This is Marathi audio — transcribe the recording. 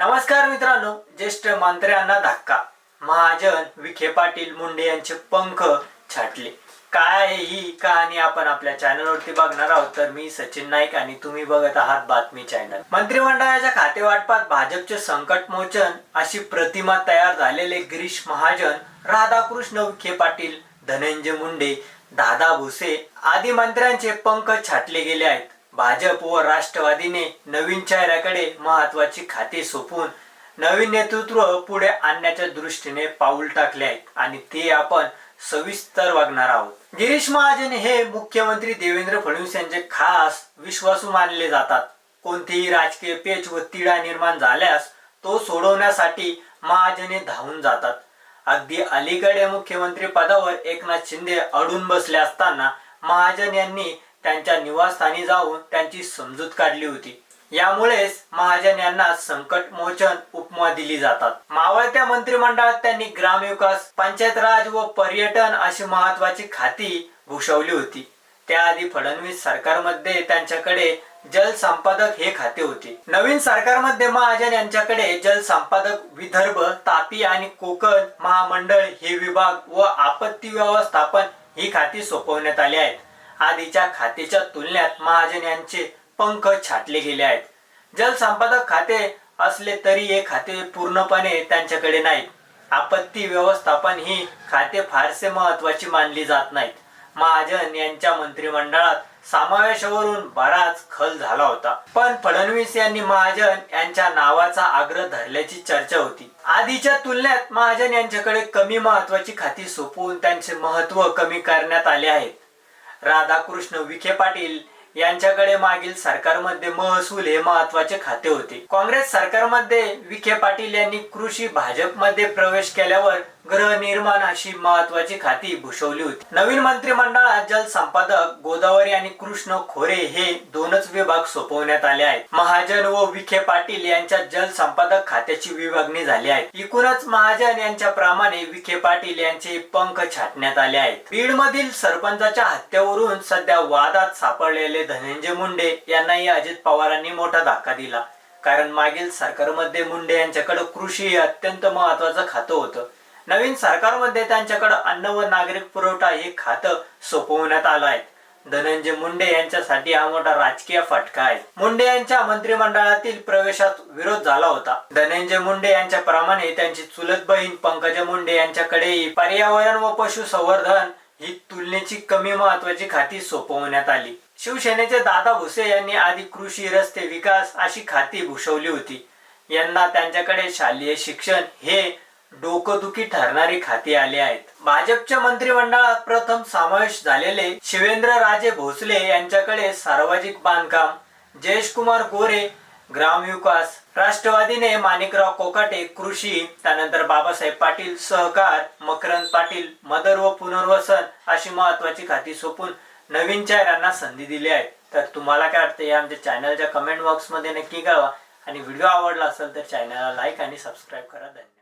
नमस्कार मित्रांनो ज्येष्ठ मंत्र्यांना धक्का. महाजन विखे पाटील मुंडे यांचे पंख छाटले. काय आहे ही कहाणी आपण आपल्या चॅनलवरती बघणार आहोत तर मी सचिन नाईक आणि तुम्ही बघत आहात बातमी चॅनल मंत्रिमंडळाच्या खाते वाटपात भाजपचे संकट मोचन अशी प्रतिमा तयार झालेले गिरीश महाजन राधाकृष्ण विखे पाटील धनंजय मुंडे दादा भुसे आदी मंत्र्यांचे पंख छाटले गेले आहेत. भाजप व राष्ट्रवादीने नवीन चेहऱ्याकडे महत्वाची खाती सोपून नवीन नेतृत्व पुढे आणण्याच्या दृष्टीने पाऊल टाकले आहेत. आणि ते आपण सविस्तर वागणार आहोत. गिरीश महाजन हे मुख्यमंत्री देवेंद्र फडणवीस यांचे खास विश्वासू मानले जातात. कोणतीही राजकीय पेच व तिढा निर्माण झाल्यास तो सोडवण्यासाठी महाजने धावून जातात. अगदी अलीकडे मुख्यमंत्री पदावर एकनाथ शिंदे अडून बसले असताना महाजन यांनी त्यांच्या निवासस्थानी जाऊन त्यांची समजूत काढली होती. यामुळेच महाजन यांना संकट मोचन उपमा दिली जातात. मावळत्या मंत्रिमंडळात त्यांनी ग्रामविकास पंचायत राज व पर्यटन अशी महत्वाची खाती भूषवली होती. त्याआधी फडणवीस सरकारमध्ये त्यांच्याकडे जलसंपादक हे खाते होते. नवीन सरकारमध्ये महाजन यांच्याकडे जलसंपादक विदर्भ तापी आणि कोकण महामंडळ हे विभाग व आपत्ती व्यवस्थापन ही खाती सोपवण्यात आली आहेत. आधीच्या खात्याच्या तुलनेत महाजन यांचे पंख छाटले गेले आहेत. जलसंपादक खाते असले तरी हे खाते पूर्णपणे त्यांच्याकडे नाहीत. आपत्ती व्यवस्थापन ही खाते फारसे महत्वाची मानली जात नाहीत. महाजन यांच्या मंत्रिमंडळात समावेशावरून बराच खल झाला होता. पण फडणवीस यांनी महाजन यांच्या नावाचा आग्रह धरल्याची चर्चा होती. आधीच्या तुलनेत महाजन यांच्याकडे कमी महत्वाची खाती सोपवून त्यांचे महत्त्व कमी करण्यात आले आहेत. राधाकृष्ण विखे पाटील यांच्याकडे मागील सरकारमध्ये महसूल हे महत्त्वाचे खाते होते. काँग्रेस सरकारमध्ये विखे पाटील यांनी कृषी भाजपमध्ये प्रवेश केल्यावर गृहनिर्माण अशी महत्वाची खाती भूषवली होती. नवीन मंत्रिमंडळात जलसंपादक गोदावरी आणि कृष्ण खोरे हे दोनच विभाग सोपवण्यात आले आहेत. महाजन व विखे पाटील यांच्या जल संपादक खात्याची विभागणी झाली आहे. एकूणच महाजन यांच्या प्रमाणे विखे पाटील यांचे पंख छाटण्यात आले आहेत. बीड मधील सरपंचाच्या हत्येवरून सध्या वादात सापडलेले धनंजय मुंडे यांनाही अजित पवारांनी मोठा धक्का दिला. कारण मागील सरकारमध्ये मुंडे यांच्याकडे कृषी हे अत्यंत महत्वाचं खातं होतं. नवीन सरकारमध्ये त्यांच्याकडे अन्न व नागरिक पुरवठा हे खातं सोपवण्यात आलं आहे धनंजय मुंडे यांच्यासाठी हा मोठा राजकीय फटका आहे. मुंडे यांच्या मंत्रिमंडळातील प्रवेशात विरोध झाला होता. धनंजय मुंडे यांच्या प्रमाणे त्यांची चुलत बहीण पंकजा मुंडे यांच्याकडेही पर्यावरण व पशुसंवर्धन ही तुलनेची कमी महत्वाची खाती सोपवण्यात आली. शिवसेनेचे दादा भुसे यांनी आधी कृषी रस्ते विकास अशी खाती भूषवली होती. यंदा त्यांच्याकडे शालेय शिक्षण हे डोकदुखी ठरणारी खाती आली आहेत. भाजपच्या मंत्रिमंडळात प्रथम समावेश झालेले शिवेंद्र राजे भोसले यांच्याकडे सार्वजनिक बांधकाम जयेश कुमार गोरे ग्रामविकास राष्ट्रवादीने माणिकराव कोकाटे कृषी त्यानंतर बाबासाहेब पाटील सहकार मकरंद पाटील मदर व पुनर्वसन अशी महत्वाची खाती सोपून नवीन चेहऱ्यांना संधी दिली आहे तर तुम्हाला काय वाटतं या आमच्या चॅनलच्या कमेंट बॉक्समध्ये नक्की कळवा. आणि व्हिडिओ आवडला असेल तर चॅनलला लाईक आणि सबस्क्राईब करा. धन्यवाद.